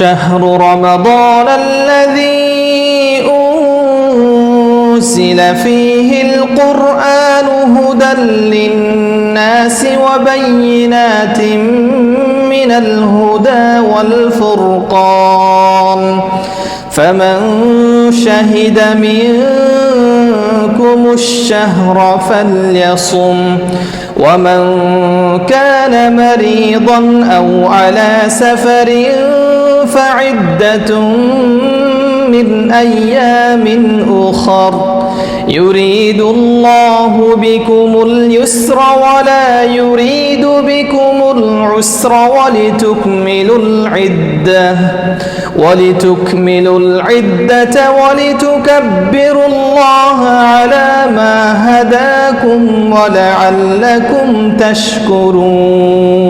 شهر رمضان الذي أنزل فيه القرآن هدى للناس وبينات من الهدى والفرقان. فمن شهد منكم الشهر فليصم ومن كان مريضا أو على سفر فعدة من أيام أخر. يريد الله بكم اليسر ولا يريد بكم العسر ولتكملوا العدة. ولتكملوا العدة ولتكبروا الله على ما هداكم ولعلكم تشكرون.